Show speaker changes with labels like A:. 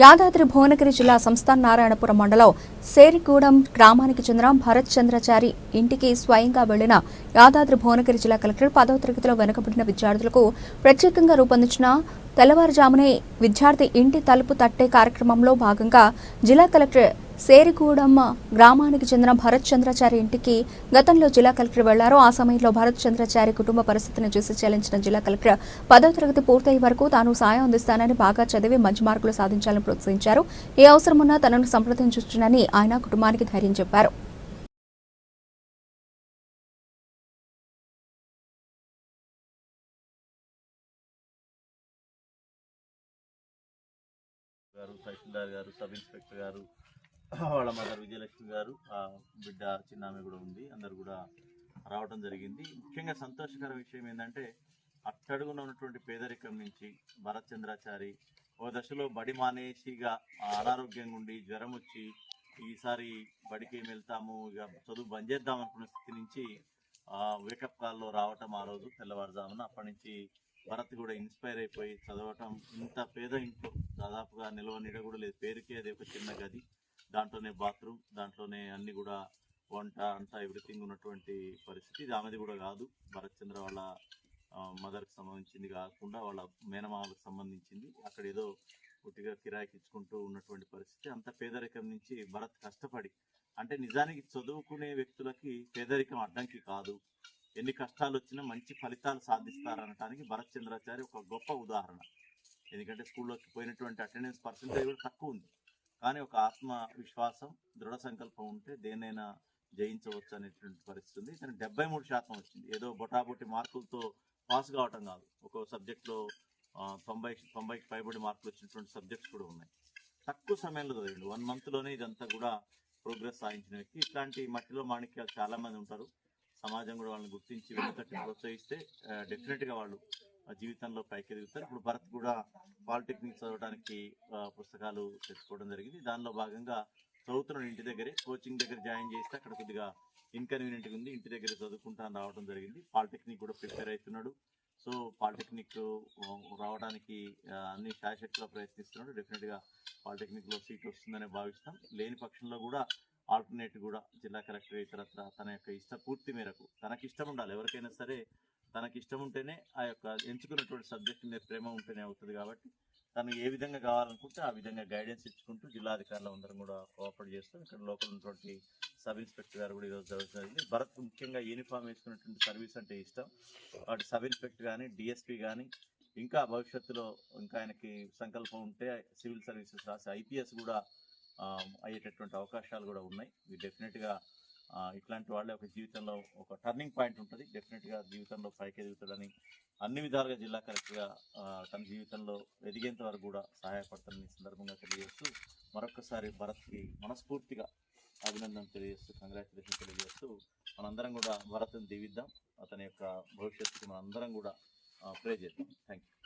A: యాదాద్రి భువనగిరి జిల్లా సంస్థాన్ నారాయణపురం మండలం సేరిగూడెం గ్రామానికి చెందిన భరత్ చంద్రచారి ఇంటికి స్వయంగా వెళ్ళిన యాదాద్రి భువనగిరి జిల్లా కలెక్టర్ పదవ తరగతిలో వెనుకబడిన విద్యార్థులకు ప్రత్యేకంగా రూపొందించిన తెల్లవారుజామునే విద్యార్థి ఇంటి తలుపు తట్టే కార్యక్రమంలో భాగంగా జిల్లా కలెక్టర్ సేరిగూడమ్మ గ్రామానికి చెందిన భరత్ చంద్రాచారి ఇంటికి గతంలో జిల్లా కలెక్టర్ వెళ్ళారు. ఆ సమయంలో భరత్ చంద్రాచారి కుటుంబ పరిస్థితిని చూసి చెల్లించిన జిల్లా కలెక్టర్ పదో తరగతి పూర్తయ్యే వరకు తాను సాయం అందిస్తానని బాగా చదివి మంచి మార్కులు సాధించాలని ప్రోత్సహించారు. ఏ అవసరమున్నా తనను సంప్రదించొచ్చునని ఆయన కుటుంబానికి ధైర్యం చెప్పారు.
B: గారు తహసీల్దార్ గారు సబ్ ఇన్స్పెక్టర్ గారు వాళ్ళ మదర్ విజయలక్ష్మి గారు ఆ బిడ్డ చిన్న ఆమె కూడా ఉంది. అందరు కూడా రావడం జరిగింది. ముఖ్యంగా సంతోషకర విషయం ఏంటంటే అట్టడుగున ఉన్నటువంటి పేదరికం నుంచి భరత్ చంద్రాచారి ఓ దశలో బడి మానేసిగా అనారోగ్యంగా ఉండి జ్వరం వచ్చి ఈసారి బడికి వెళ్తాము ఇక చదువు బంద్ చేద్దాం అనుకున్న స్థితి నుంచి వేకప్ కాల్లో రావటం ఆ రోజు తెల్లవారుజామున. అప్పటి నుంచి భరత్ కూడా ఇన్స్పైర్ అయిపోయి చదవటం ఇంత పేద ఇంట్లో దాదాపుగా నిల్వ నీడ కూడా లేదు. పేరుకే అది ఒక చిన్న గది. దాంట్లోనే బాత్రూమ్ దాంట్లోనే అన్ని కూడా వంట అంతా ఎవ్రీథింగ్ ఉన్నటువంటి పరిస్థితి. ఇది ఆమెది కూడా కాదు. భరత్ చంద్ర వాళ్ళ మదర్కి సంబంధించింది కాకుండా వాళ్ళ మేనమామలకు సంబంధించింది. అక్కడ ఏదో పుట్టిగా కిరాయికి ఇచ్చుకుంటూ ఉన్నటువంటి పరిస్థితి. అంత పేదరికం నుంచి భరత్ కష్టపడి అంటే నిజానికి చదువుకునే వ్యక్తులకి పేదరికం అడ్డంకి కాదు. ఎన్ని కష్టాలు వచ్చినా మంచి ఫలితాలు సాధిస్తారనటానికి భరత్ చంద్రాచార్య ఒక గొప్ప ఉదాహరణ. ఎందుకంటే స్కూల్లోకి పోయినటువంటి అటెండెన్స్ పర్సంటేజ్ కూడా తక్కువ ఉంది. కానీ ఒక ఆత్మ విశ్వాసం దృఢ సంకల్పం ఉంటే దేనైనా జయించవచ్చు అనేటువంటి పరిస్థితి ఉంది. కానీ డెబ్బై మూడు శాతం వచ్చింది. ఏదో బొటాబొటి మార్కులతో పాస్ కావటం కాదు. ఒక్కో సబ్జెక్ట్లో తొంభై తొంభైకి పైబడి మార్కులు వచ్చినటువంటి సబ్జెక్ట్స్ కూడా ఉన్నాయి. తక్కువ సమయంలో చదివిండు. వన్ మంత్లోనే ఇదంతా కూడా ప్రోగ్రెస్ సాధించిన వ్యక్తి ఇట్లాంటి మట్టిలో మాణిక్యాలు చాలామంది ఉంటారు. సమాజం కూడా వాళ్ళని గుర్తించి వెనుకట్టి ప్రోత్సహిస్తే డెఫినెట్గా వాళ్ళు జీవితంలో పైకి ఎదుగుతారు ఇప్పుడు భరత్ కూడా పాలిటెక్నిక్ చదవడానికి పుస్తకాలు తెచ్చుకోవడం జరిగింది. దానిలో భాగంగా చదువుతున్నాడు ఇంటి దగ్గరే కోచింగ్ దగ్గర జాయిన్ చేస్తే అక్కడ కొద్దిగా ఇన్కన్వీనియంట్గా ఉంది. ఇంటి దగ్గర చదువుకుంటాను రావడం జరిగింది. పాలిటెక్నిక్ కూడా ప్రిపేర్ అవుతున్నాడు. సో పాలిటెక్నిక్ రావడానికి అన్ని శాశక్తిలో ప్రయత్నిస్తున్నాడు. డెఫినెట్గా పాలిటెక్నిక్లో సీట్ వస్తుందని భావిస్తాం. లేని పక్షంలో కూడా ఆల్టర్నేట్ కూడా జిల్లా కలెక్టర్ ఇతరత్ర తన యొక్క ఇష్ట పూర్తి మేరకు తనకి ఇష్టం ఉండాలి. ఎవరికైనా సరే తనకి ఇష్టం ఉంటేనే ఆ యొక్క ఎంచుకున్నటువంటి సబ్జెక్ట్ మీద ప్రేమ ఉంటేనే అవుతుంది కాబట్టి తను ఏ విధంగా కావాలనుకుంటే ఆ విధంగా గైడెన్స్ ఇచ్చుకుంటూ జిల్లాధికారులు అందరం కూడా కోఆపరేట్ చేస్తూ. ఇక్కడ లోకల్ ఉన్నటువంటి సబ్ ఇన్స్పెక్టర్ గారు కూడా ఈరోజు జరుగుతుంది భరత్ ముఖ్యంగా యూనిఫామ్ వేసుకున్నటువంటి సర్వీస్ అంటే ఇష్టం. వాటి సబ్ ఇన్స్పెక్టర్ కానీ డిఎస్పీ కానీ ఇంకా భవిష్యత్తులో ఇంకా ఆయనకి సంకల్పం ఉంటే సివిల్ సర్వీసెస్ రాసి ఐపీఎస్ కూడా అయ్యేటటువంటి అవకాశాలు కూడా ఉన్నాయి. ఇది డెఫినెట్గా ఇట్లాంటి వాళ్ళే ఒక జీవితంలో ఒక టర్నింగ్ పాయింట్ ఉంటుంది. డెఫినెట్గా జీవితంలో పైకి ఎదుగుతాడని అన్ని విధాలుగా జిల్లా కలెక్టర్గా తన జీవితంలో ఎదిగేంత వరకు కూడా సహాయపడతానని సందర్భంగా తెలియజేస్తూ మరొకసారి భరత్కి మనస్ఫూర్తిగా అభినందన తెలియజేస్తూ కంగ్రాచులేషన్ తెలియజేస్తూ మనందరం కూడా భరత్ని దీవిద్దాం. అతని యొక్క భవిష్యత్తుకి మనందరం కూడా ప్రే చేద్దాం. Thank you